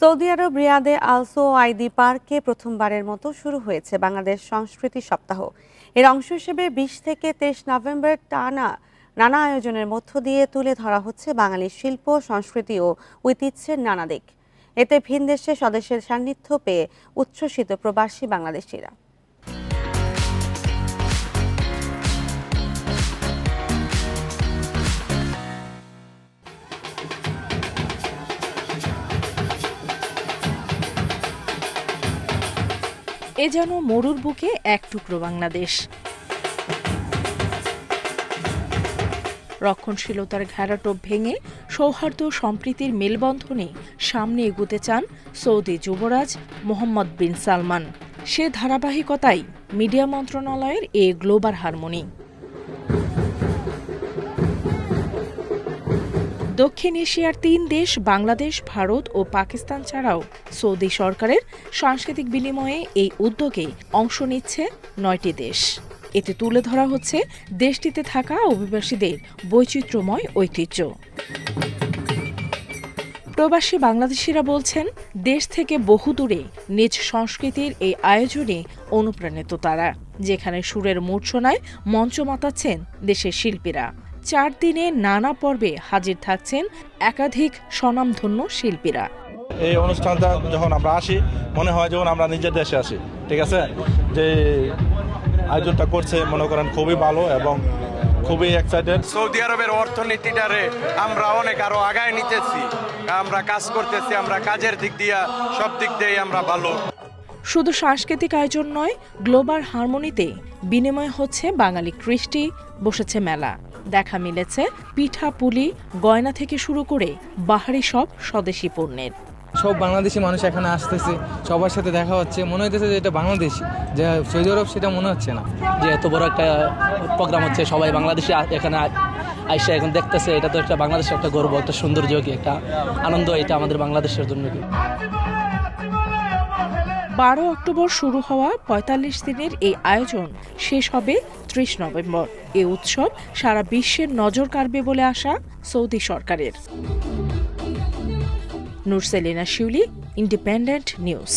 Saudi আরব রিয়াদে also আইদি পার্কে প্রথমবারের মতো শুরু হয়েছে বাংলাদেশ সংস্কৃতি সপ্তাহ। এর অংশ হিসেবে বিশ থেকে তেইশ নভেম্বর টানা, নানা আয়োজনের মধ্য দিয়ে তুলে ধরা হচ্ছে বাঙালির শিল্প, সংস্কৃতি ও ঐতিহ্যের নানা দিক। এতে ভিন দেশে স্বদেশের সান্নিধ্য পেয়ে উচ্ছ্বসিত প্রবাসী বাংলাদেশিরা। এ যেন মরুর বুকে এক টুকরো বাংলাদেশ। রক্ষণশীলতার ঘেরাটোপ ভেঙে সৌহার্দ্য সম্প্রীতির মেলবন্ধনে সামনে এগুতে চান সৌদি যুবরাজ মোহাম্মদ বিন সালমান। সে ধারাবাহিকতাই মিডিয়া মন্ত্রণালয়ের এ গ্লোবাল হারমোনি। দক্ষিণ এশিয়ার তিন দেশ, বাংলাদেশ, ভারত ও পাকিস্তান ছাড়াও সৌদি সরকারের সাংস্কৃতিক বিনিময়ে এই উদ্যোগে অংশ নিচ্ছে নয়টি দেশ। এতে তুলে ধরা হচ্ছে দেশটিতে থাকা অভিবাসীদের বৈচিত্র্যময় ঐতিহ্য। প্রবাসী বাংলাদেশিরা বলছেন, দেশ থেকে বহুদূরে নিজ সংস্কৃতির এই আয়োজনে অনুপ্রাণিত তারা, যেখানে সুরের মূর্ছনায় মঞ্চ মাতাচ্ছেন দেশের শিল্পীরা। চার দিনে নানা পর্বে হাজির থাকছেন একাধিক স্বনামধন্য শিল্পীরা। এই অনুষ্ঠানটা যখন আমরা আসি মনে হয় যখন আমরা নিজের দেশে আসি ঠিক আছে? যে আয়োজনটা করছে মনে করেন খুবই ভালো এবং খুবই এক্সাইটেড সৌদি আরবের অর্থনীতিটারে আমরা অনেক আরও আগায় নিতেছি। আমরা কাজ করতেছি আমরা কাজের দিক দিয়া সব দিক দিয়ে আমরা ভালো। শুধু সাংস্কৃতিক আয়োজন নয় গ্লোবাল হারমোনিতে বিনিময় হচ্ছে বাঙালি কৃষ্টি বসেছে মেলা। দেখা মিলেছে পিঠা পুলি গয়না থেকে শুরু করে বাহারি সব স্বদেশি পণ্যের। সব বাংলাদেশি মানুষ এখানে আসতেছে সবার সাথে দেখা হচ্ছে। মনে হইতেছে যে এটা বাংলাদেশি যে সৌদি আরব সেটা মনে হচ্ছে না। যে এত বড় একটা প্রোগ্রাম হচ্ছে সবাই বাংলাদেশে এখানে আইসা এখন দেখতেছে এটা তো একটা বাংলাদেশের একটা গর্ব একটা সৌন্দর্য কি একটা আনন্দ এটা আমাদের বাংলাদেশের জন্য কি? বারো অক্টোবর শুরু হওয়া পঁয়তাল্লিশ দিনের এই আয়োজন শেষ হবে ত্রিশ নভেম্বর। এ উৎসব সারা বিশ্বের নজর কাড়বে বলে আসা সৌদি সরকারের। নুরসেলিনা শিউলি ইন্ডিপেন্ডেন্ট নিউজ